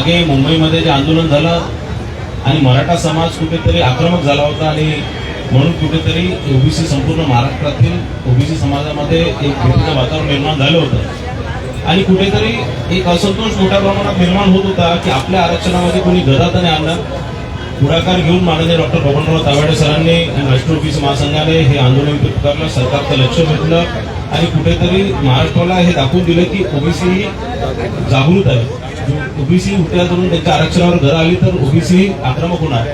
मागे मुंबईमध्ये जे आंदोलन झालं आणि मराठा समाज कुठेतरी आक्रमक झाला होता आणि म्हणून कुठेतरी ओबीसी संपूर्ण महाराष्ट्रातील ओबीसी समाजामध्ये एक भीतीचं वातावरण निर्माण झालं होतं. आणि कुठेतरी एक असंतोष मोठ्या प्रमाणात निर्माण होत होता की आपल्या आरक्षणामध्ये कोणी गदात नाही आणणार. पुढाकार घेऊन माननीय डॉक्टर बबनराव तावडे सरांनी आणि राष्ट्रीय ओबीसी महासंघाने हे आंदोलन पुकारलं सरकारचं लक्ष भेटलं आणि कुठेतरी महाराष्ट्राला हे दाखवून दिलं की ओबीसी ही जागृत आहे. ओबीसी उठ्या करून त्यांच्या आरक्षणावर घर आली तर ओबीसी आक्रमक होणार.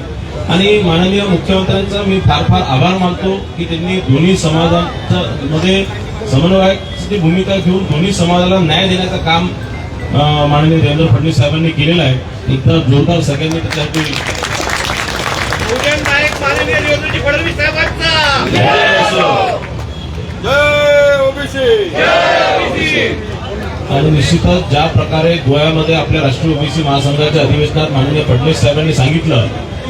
आणि माननीय मुख्यमंत्र्यांचा मी फार फार आभार मानतो की त्यांनी दोन्ही समाजांचं मध्ये समन्वयाची भूमिका घेऊन दोन्ही समाजाला न्याय देण्याचं काम माननीय देवेंद्र फडणवीस साहेबांनी केलेलं आहे. एकदा जोरदार सगळ्यांनी त्याच्यासाठी फडणवीस साहेबांचा! जय ओबीसी! आणि निश्चितच ज्या प्रकारे गोव्यामध्ये आपल्या राष्ट्रीय ओबीसी महासंघाच्या अधिवेशनात माननीय फडणवीस साहेबांनी सांगितलं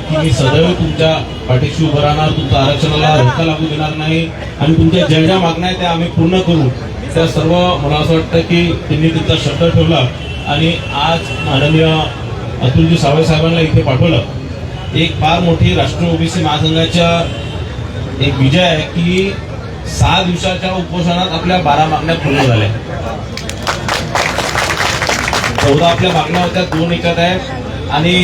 की मी सदैव तुमच्या पाठीशी उभं राहणार तुमच्या आरक्षणाला धक्का लागू देणार नाही आणि तुमच्या ज्या ज्या मागण्या आहेत त्या आम्ही पूर्ण करू. त्या सर्व मला असं वाटतं की त्यांनी त्यांचा शब्द ठेवला आणि आज माननीय अतुलजी सावळे साहेबांना इथे पाठवलं. एक फार मोठी राष्ट्रीय ओबीसी महासंघाच्या एक विजय आहे की सहा दिवसाच्या उपोषणात आपल्या बारा मागण्या पूर्ण झाल्या. चौदा आपल्या मागण्या होत्या दोन एकत आहे. आणि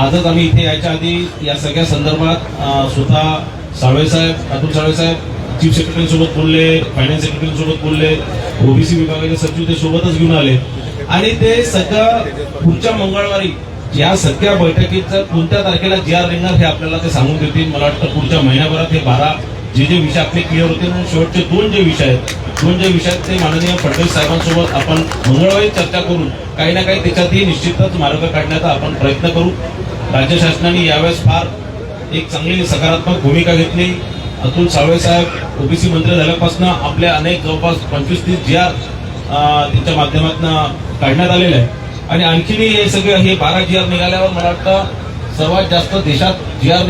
आजच आम्ही इथे यायच्या आधी या सगळ्या संदर्भात स्वतः साळवे साहेब अतुल साळवे साहेब चीफ सेक्रेटरीसोबत बोलले फायनान्स सेक्रेटरीसोबत बोलले ओबीसी विभागाचे सचिव ते सोबतच घेऊन आले. आणि ते सगळं पुढच्या मंगळवारी या सगळ्या बैठकीचं कोणत्या तारखेला जी आर रिंगणार हे आपल्याला ते सांगून देतील मला वाटतं पुढच्या महिन्याभरात हे बारा जे जे विषय आपले क्लिअर होते आणि शेवटचे दोन जे विषय आहेत दोन जे विषय आहेत ते माननीय फडणवीस साहेबांसोबत आपण मंगळवारी चर्चा करून काही ना काही त्याच्यातही निश्चितच मार्ग काढण्याचा आपण प्रयत्न करू. राज्य शासनाने यावेळेस फार एक चांगली सकारात्मक भूमिका घेतली. अतुल सावळे साहेब ओबीसी मंत्री झाल्यापासून आपल्या अनेक जवळपास पंचवीस तीस जी आर त्यांच्या माध्यमातून काढण्यात आलेले आहे आणि आणखीनही हे सगळे हे बारा जी आर निघाल्यावर मला वाटतं सर्वात जास्त देशात जी आर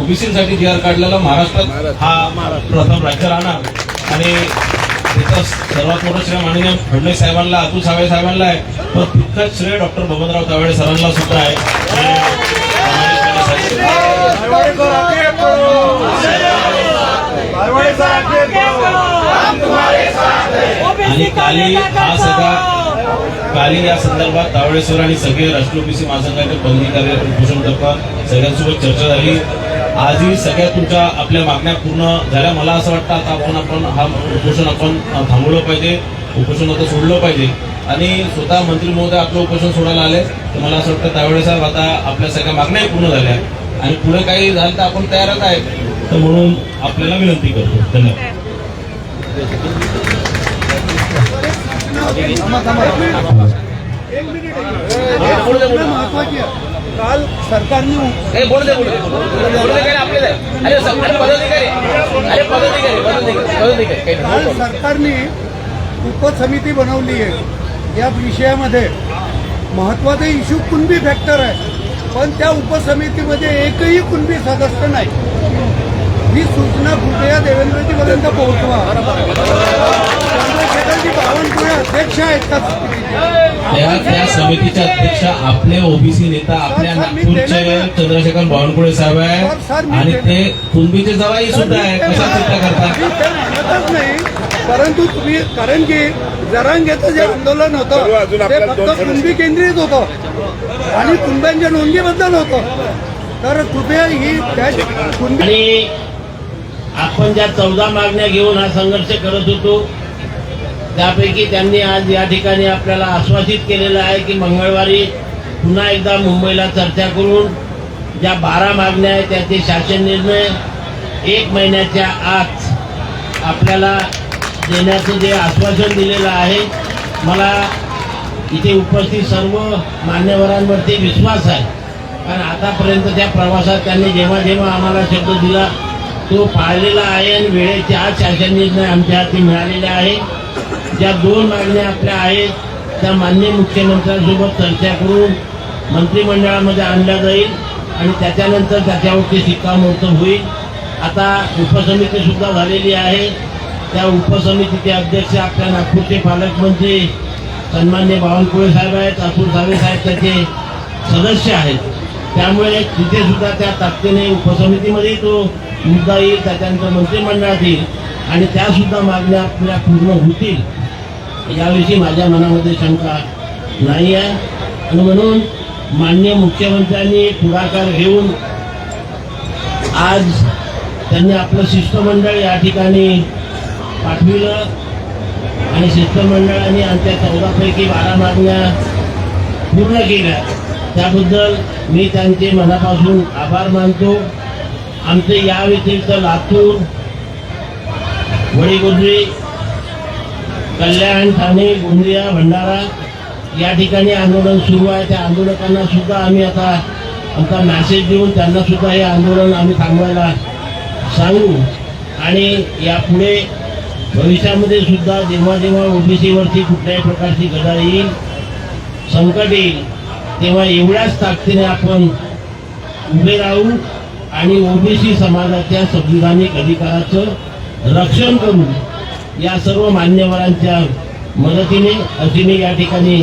ओबीसीसाठी जी आर काढलेला महाराष्ट्रात हा प्रथम राज्य राहणार. आणि त्याचं सर्वात मोठं श्रेय माननीय फडणवीस साहेबांना अतुल सावळे साहेबांना आहे. पण तितकंच श्रेय डॉक्टर बबनराव तावडे सरांना सुद्धा आहे. आणि काली हा सगळा काली या संदर्भात तावडेश्वर आणि सगळे राष्ट्रीय ओबीसी महासंघाचे पदाधिकारी उपोषण करतात. सगळ्यांसोबत चर्चा झाली. आजही सगळ्या तुमच्या आपल्या मागण्या पूर्ण झाल्या. मला असं वाटतं आता आपण आपण हा उपोषण आपण थांबवलं पाहिजे. उपोषण आता सोडलं पाहिजे. आणि स्वतः मंत्री महोदय आपलं उपोषण सोडायला आले. तर मला असं वाटतं त्यावेळे साहेब आता आपल्या सगळ्या मागण्याही पूर्ण झाल्या. आणि पुढे काही झालं तर आपण तयारच आहे. तर म्हणून आपल्याला विनंती करतो. धन्यवाद. महत्वाची आहे. काल सरकारने काल. सरकारने उपसमिती बनवली आहे. या विषयामध्ये महत्त्वाचा इश्यू कुणबी फॅक्टर आहे. पण त्या उपसमितीमध्ये एकही कुणबी सदस्य नाही. ही सूचना कृपया देवेंद्रजीपर्यंत पोहोचवा. चंद्रशेखरजी बावनकुळे अध्यक्ष आहेत का? त्या समितीच्या अध्यक्ष आपले ओबीसी नेता आपल्या नागपूरचे चंद्रशेखर बावनकुळे साहेब सर, सर, आहे मी आणि ते जवाई सुद्धा आहे कशा चिंता नाही. परंतु तुम्ही कारण की जरांगेचं जे आंदोलन होतं ते फक्त कुणबी केंद्रित होतं. आणि कुणब्यांच्या नोंदीबद्दल होतं. तर कृपया ही त्या आणि आपण ज्या चौदा मागण्या घेऊन हा संघर्ष करत होतो त्यापैकी त्यांनी आज या ठिकाणी आपल्याला आश्वासित केलेलं आहे की मंगळवारी पुन्हा एकदा मुंबईला चर्चा करून ज्या बारा मागण्या आहेत त्याचे शासन निर्णय एक महिन्याच्या आत आपल्याला देण्याचं जे आश्वासन दिलेलं आहे मला इथे उपस्थित सर्व मान्यवरांवरती विश्वास आहे. कारण आतापर्यंत त्या प्रवासात त्यांनी जेव्हा जेव्हा आम्हाला शब्द दिला तो पाळलेला आहे आणि वेळेच्या आज शासन निर्णय आमच्या हाती मिळालेले आहे. ज्या दोन मागण्या आपल्या आहेत त्या मान्य मुख्यमंत्र्यांसोबत चर्चा करून मंत्रिमंडळामध्ये आणल्या जाईल आणि त्याच्यानंतर त्याच्यावरती शिक्कामोर्तब होईल. आता उपसमितीसुद्धा झालेली आहे. त्या उपसमितीचे अध्यक्ष आपल्या नागपूरचे पालकमंत्री सन्मान्य बावनकुळे साहेब आहेत अतुल सावे साहेब त्याचे सदस्य आहेत. त्यामुळे तिथेसुद्धा त्या ताकदीने उपसमितीमध्ये तो मुद्दा येईल त्याच्यानंतर मंत्रिमंडळात येईल आणि त्यासुद्धा मागण्या आपल्या पूर्ण होतील. याविषयी माझ्या मनामध्ये शंका नाही आहे. आणि म्हणून माननीय मुख्यमंत्र्यांनी पुढाकार घेऊन आज त्यांनी आपलं शिष्टमंडळ या ठिकाणी पाठविलं. आणि शिष्टमंडळाने आमच्या चौदापैकी बारा मागण्या पूर्ण केल्या. त्याबद्दल मी त्यांचे मनापासून आभार मानतो. आमचे या व्यतिरिक्त लातूर वडीगुजरी कल्याण ठाणे गोंदिया भंडारा या ठिकाणी आंदोलन सुरू आहे. त्या आंदोलकांना सुद्धा आम्ही आता आमचा मॅसेज देऊन त्यांना सुद्धा हे आंदोलन आम्ही थांबवायला सांगू. आणि यापुढे भविष्यामध्ये सुद्धा जेव्हा जेव्हा ओबीसीवरती कुठल्याही प्रकारची गदा येईल संकट येईल तेव्हा एवढ्याच ताकदीने आपण उभे राहू. आणि ओबीसी समाजाच्या संविधानिक अधिकाराचं रक्षण करून या सर्व मान्यवरांच्या मदतीने अशी मी या ठिकाणी